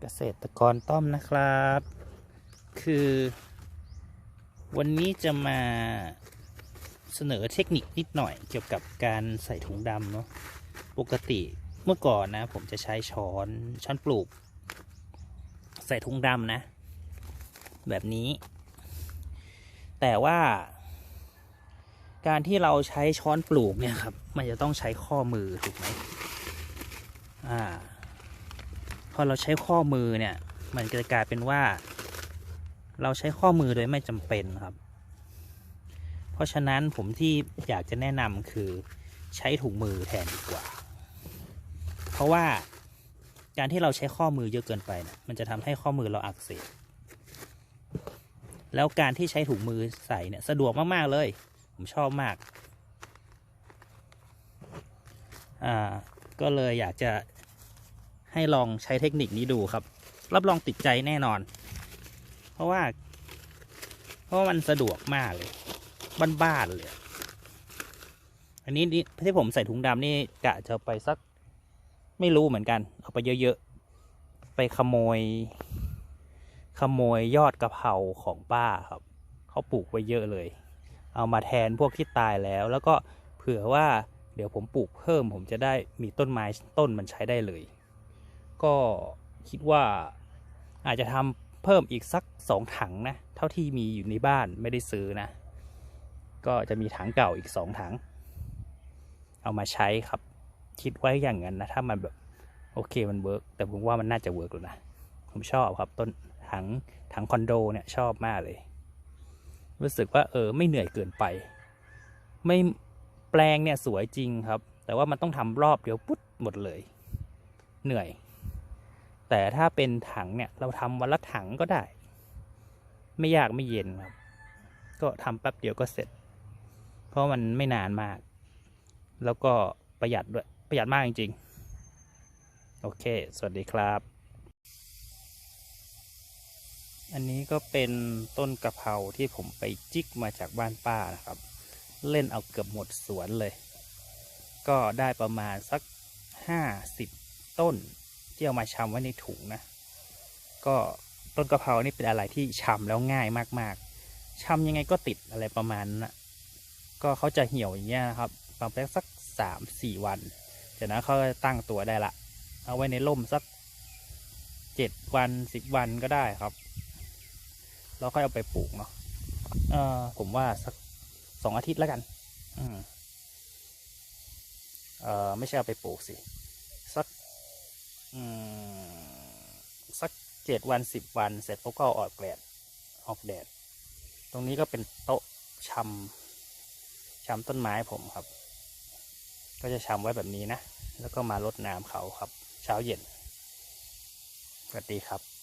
เกษตรกรต้อมนะครับ คือ วันนี้จะมาเสนอเทคนิคนิดหน่อยเกี่ยวกับการใส่ถุงดำเนาะปกติเมื่อก่อนนะ ผมจะใช้ช้อนช้อนปลูก ใส่ถุงดำนะ แบบนี้ แต่ว่า การที่เราใช้ช้อนปลูกเนี่ยครับ มันจะต้องใช้ข้อมือถูกไหมอ่า พอเราใช้ข้อมือเนี่ย มันจะกลายเป็นว่า เราใช้ข้อมือโดยไม่จำเป็นครับ เพราะฉะนั้นผมที่อยากจะแนะนำคือใช้ถุงมือแทนดีกว่า เพราะว่าการที่เราใช้ข้อมือเยอะเกินไปนี่ยมันจะทำให้ข้อมือเราอักเสบแล้วการที่ใช้ถุงมือใส่เนี่ยสะดวกมาก ๆ เลย ผมชอบมาก อ่า ก็เลยอยากจะ ให้ลองใช้เทคนิคนี้ดูครับ รับรองติดใจแน่นอน เพราะว่า เพราะมันสะดวกมากเลยบ้านๆเลย อันนี้นี่ที่ผมใส่ถุงดำนี่กะจะไปสักไม่รู้เหมือนกัน เอาไปเยอะๆ ไปขโมย ขโมยยอดกะเพราของป้าครับ เขาปลูกไว้เยอะเลย เอามาแทนพวกที่ตายแล้ว แล้วก็เผื่อว่าเดี๋ยวผมปลูกเพิ่มผมจะได้มีต้นไม้ต้นมันใช้ได้เลย ก็คิดว่าอาจจะทำเพิ่มอีกสักสองถังนะ เท่าที่มีอยู่ในบ้านไม่ได้ซื้อนะ ก็จะมีถังเก่าอีกสองถัง เอามาใช้ครับ คิดไว้อย่างนั้นนะ ถ้ามันแบบโอเคมันเวิร์กแต่ผมว่ามันน่าจะเวิร์กแล้วนะ ผมชอบครับต้นถังถังคอนโดเนี่ยชอบมากเลย รู้สึกว่าเออไม่เหนื่อยเกินไป ไม่แปลงเนี่ยสวยจริงครับ แต่ว่ามันต้องทำรอบเดียวปุ๊บหมดเลย เหนื่อย แต่ถ้าเป็นถังเนี่ยเราทำวันละถังก็ได้ ไม่ยากไม่เย็นครับ ก็ทำแป๊บเดียวก็เสร็จ เพราะมันไม่นานมาก แล้วก็ประหยัดด้วย ประหยัดมากจริงๆ โอเค สวัสดีครับ อันนี้ก็เป็นต้นกะเพราที่ผมไปจิกมาจากบ้านป้านะครับ เล่นเอาเกือบหมดสวนเลย ก็ได้ประมาณสักห้าสิบต้น ที่เอามาชำไว้ในถุงนะ ก็ต้นกะเพรานี่เป็นอะไรที่ชำแล้วง่ายมากๆชำยังไงก็ติดอะไรประมาณนั้นนะก็เขาจะเหี่ยวอย่างเงี้ยนะครับประมาณสักสามสี่วันจากนั้นเขาก็ตั้งตัวได้ละ เอาไว้ในร่มสักเจ็ดวันสิบวันก็ได้ครับแล้วค่อยเอาไปปลูกเนาะเออผมว่าสักสองอาทิตย์แล้วกัน อืมเออไม่ใช่เอาไปปลูกสิ สักเจ็ดวันสิบวันเสร็จปุ๊บก็เอาออกแดดออกแดด ตรงนี้ก็เป็นโต๊ะชำชำต้นไม้ผมครับ ก็จะชำไว้แบบนี้นะ แล้วก็มารดน้ำเขาครับ เช้าเย็นสวัสดีครับ